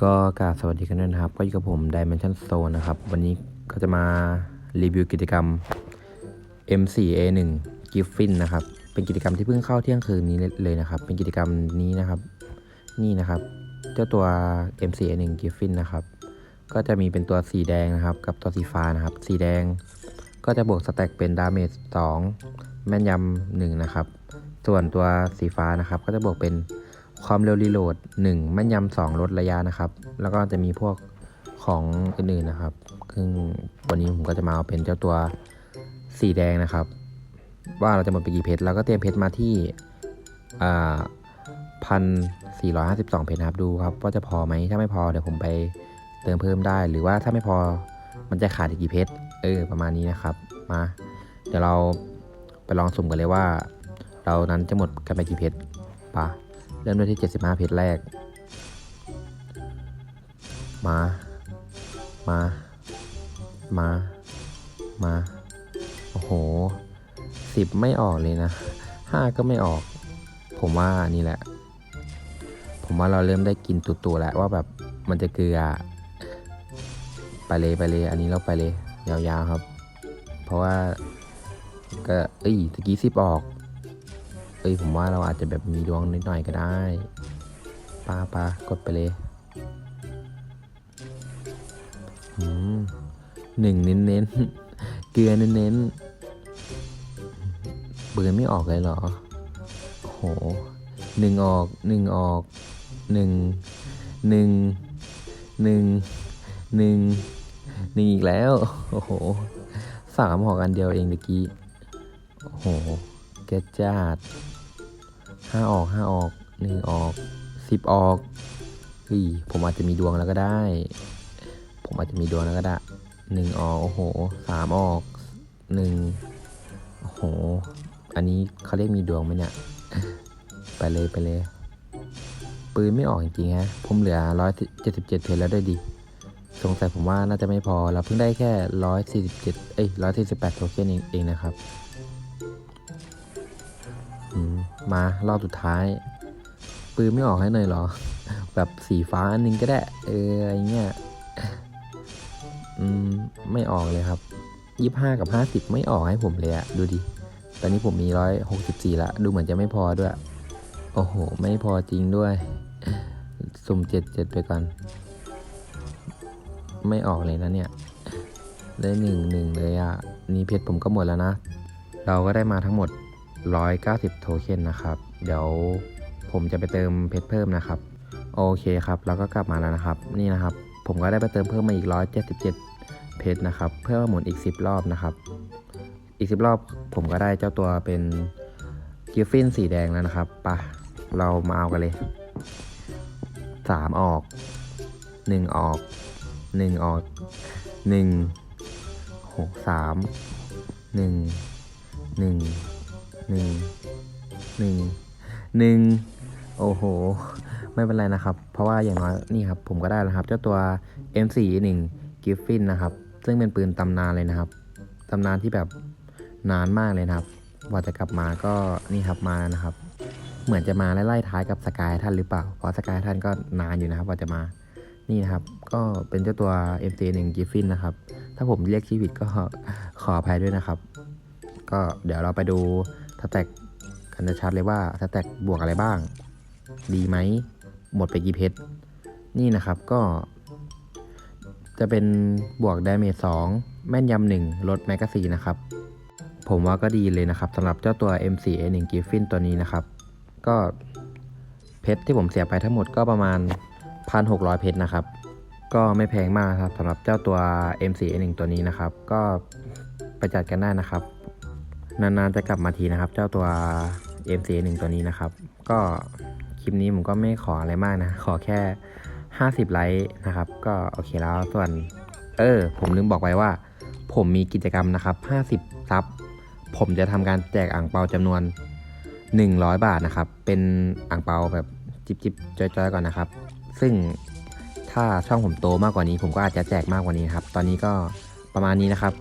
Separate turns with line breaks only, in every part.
ก็กราบสวัสดีกันด้วยนะครับ ก็อยู่กับผม Dimension Zone นะครับ วันนี้ก็จะมารีวิวกิจกรรม M4A1 Giffin นะครับ เป็นกิจกรรมที่เพิ่งเข้าเที่ยงคืนนี้เลยนะครับ เป็นกิจกรรมนี้นะครับ นี่นะครับ เจ้าตัว M4A1 Giffin นะครับ ก็จะมีเป็นตัวสีแดงนะครับ กับตัวสีฟ้านะครับ สีแดง ก็จะบวกสแต็กเป็นดาเมจ2แม่นยำ1นะครับ ส่วนตัวสีฟ้านะครับ ก็จะบวกเป็น ความเร็วรีโหลด 1 แม่นยำ2ลดระยะนะครับ แล้วก็จะมีพวกของอื่นๆนะครับซึ่งวันนี้ผมก็จะมาเอาเป็นเจ้าตัวสีแดงนะครับ ว่าเราจะหมดไปกี่เพชรเราก็เตรียมเพชรมาที่พันสี่ร้อยห้าสิบสองเพชรนะครับดูครับ ว่าจะพอไหมถ้าไม่พอเดี๋ยวผมไปเติมเพิ่มได้ หรือว่าถ้าไม่พอมันจะขาดอีกกี่เพชรเออประมาณนี้นะครับมา เดี๋ยวเราไปลองสุ่มกันเลยว่า เรานั้นจะหมดกันไปกี่เพชรปะ เริ่มด้วยที่ 75 เพชรแรก มา มา มา มา โอ้โหสิบไม่ออกเลยนะห้าก็ไม่ออก ผมว่านี่แหละ ผมว่าเราเริ่มได้กินตุตัวๆแล้วว่าแบบมันจะเกลือ ไปเลยไปเลย อันนี้เราไปเลย ยาวๆครับ เพราะว่าก็เอ้ยตะกี้สิบออก เอ้ยผมว่าเราอาจจะแบบมีดวงนิดหน่อยก็ได้ปาปากดไปเลยอืมหนึ่งเน้นเน้นเกลือเน้นเน้นเบือไม่ออกเลยเหรอโหหนึ่งออกหนึ่งออกหนึ่งหนึ่งหนึ่งหนึ่งหนึ่งอีกแล้ว โอ้โหสามออกอันเดียวเองตะกี้ โอ้โหเกระจาด ห้าออกห้าออกหนึ่งออกสิบออกเฮ้ยผมอาจจะมีดวงแล้วก็ได้ ผมอาจจะมีดวงแล้วก็ได้หนึ่งออกโอ้โหสามออกหนึ่งโอ้โห อันนี้เขาเรียกมีดวงไหมเนี่ย ไปเลยไปเลย ปืนไม่ออกจริงๆฮะ ผมเหลือร้อยเจ็ดสิบเจ็ดเพลแล้วด้วยดิ สงสัยผมว่าน่าจะไม่พอ เราเพิ่งได้แค่ร้อยสี่สิบเจ็ดเอ้ยร้อยสี่สิบแปดโทเค็นเองเองนะครับ มารอบสุดท้าย ปืนไม่ออกให้หน่อยเหรอ แบบสีฟ้าอันนึงก็ได้ เอออะไรเงี้ยอืมไม่ออกเลยครับยี่ห้ากับห้าสิบไม่ออกให้ผมเลยอะดูดิ ตอนนี้ผมมีร้อยหกสิบสี่ละ ดูเหมือนจะไม่พอด้วย โอ้โห ไม่พอจริงด้วย สุ่มเจ็ดเจ็ดไปก่อน ไม่ออกเลยนะเนี่ย ได้หนึ่งหนึ่งเลยอะนี่เพชรผมก็หมดแล้วนะ เราก็ได้มาทั้งหมด 190 โทเค็นนะครับ เดี๋ยวผมจะไปเติมเพชรเพิ่มนะครับ โอเคครับ แล้วก็กลับมาแล้วนะครับ นี่นะครับ ผมก็ได้ไปเติมเพิ่มมาอีก 177 เพชรนะครับ เพื่อหมุนอีก 10 รอบนะครับ อีก 10 รอบผมก็ได้เจ้าตัวเป็นกิฟฟินสีแดงแล้วนะครับปะเรามาเอากันเลย 3 ออก 1 ออก 1 ออก 1 6 3 1 1 หนึ่งหนึ่งหนึ่งโอ้โห ไม่เป็นไรนะครับ เพราะว่าอย่างน้อยนี่ครับผมก็ได้แล้วครับ เจ้าตัว M4 1 Giffin นะครับ ซึ่งเป็นปืนตำนานเลยนะครับตำนานที่แบบนานมากเลยนะครับกว่าจะกลับมาก็นี่ครับมาแล้วนะครับ เหมือนจะมาไล่ท้ายกับสกายท่านหรือเปล่า เพราะสกายท่านก็นานอยู่นะครับกว่าจะมานี่นะครับก็เป็นเจ้าตัว M4 1 Giffin นะครับ ถ้าผมเรียกชื่อผิดก็ขออภัยด้วยนะครับ ก็เดี๋ยวเราไปดู สแต็กกันจะชัดเลยว่าสแต็กบวกอะไรบ้าง ดีไหม หมดไปกี่เพชร นี่นะครับก็ จะเป็นบวกดาเมจ2แม่นยำหนึ่งลดแมกกาซีนนะครับ ผมว่าก็ดีเลยนะครับสำหรับเจ้าตัว M4A1 Griffin ตัวนี้นะครับ ก็เพชรที่ผมเสียไปทั้งหมดก็ประมาณ 1,600 เพชรนะครับ ก็ไม่แพงมากครับสำหรับเจ้าตัว M4A1 ตัวนี้นะครับ ก็ไปจัดกันได้นะครับ นานๆจะกลับมาทีนะครับ เจ้าตัว MC1 ตัวนี้นะครับ ก็คลิปนี้ผมก็ไม่ขออะไรมากนะ ขอแค่ 50 ไลค์นะครับ ก็โอเคแล้วส่วน เออ ผมลืมบอกไว้ว่า ผมมีกิจกรรมนะครับ 50 ซับ ผมจะทำการแจกอ่างเปาจำนวน 100 บาทนะครับ เป็นอ่างเปาแบบจิบจิบจอยๆก่อนนะครับ ซึ่งถ้าช่องผมโตมากกว่านี้ ผมก็อาจจะแจกมากกว่านี้ครับ ตอนนี้ก็ประมาณนี้นะครับ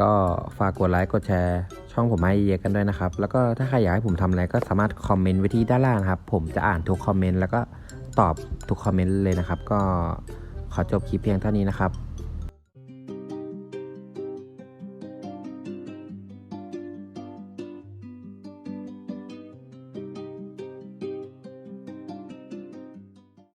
ก็ฝากกดไลค์กดแชร์ ช่องผมให้เยียกันด้วยนะครับ แล้วก็ถ้าใครอยากให้ผมทำอะไรก็สามารถคอมเมนต์ไว้ที่ด้านล่างนะครับ ผมจะอ่านทุกคอมเมนต์แล้วก็ตอบทุกคอมเมนต์เลยนะครับ ก็ขอจบคลิปเพียงเท่านี้นะครับ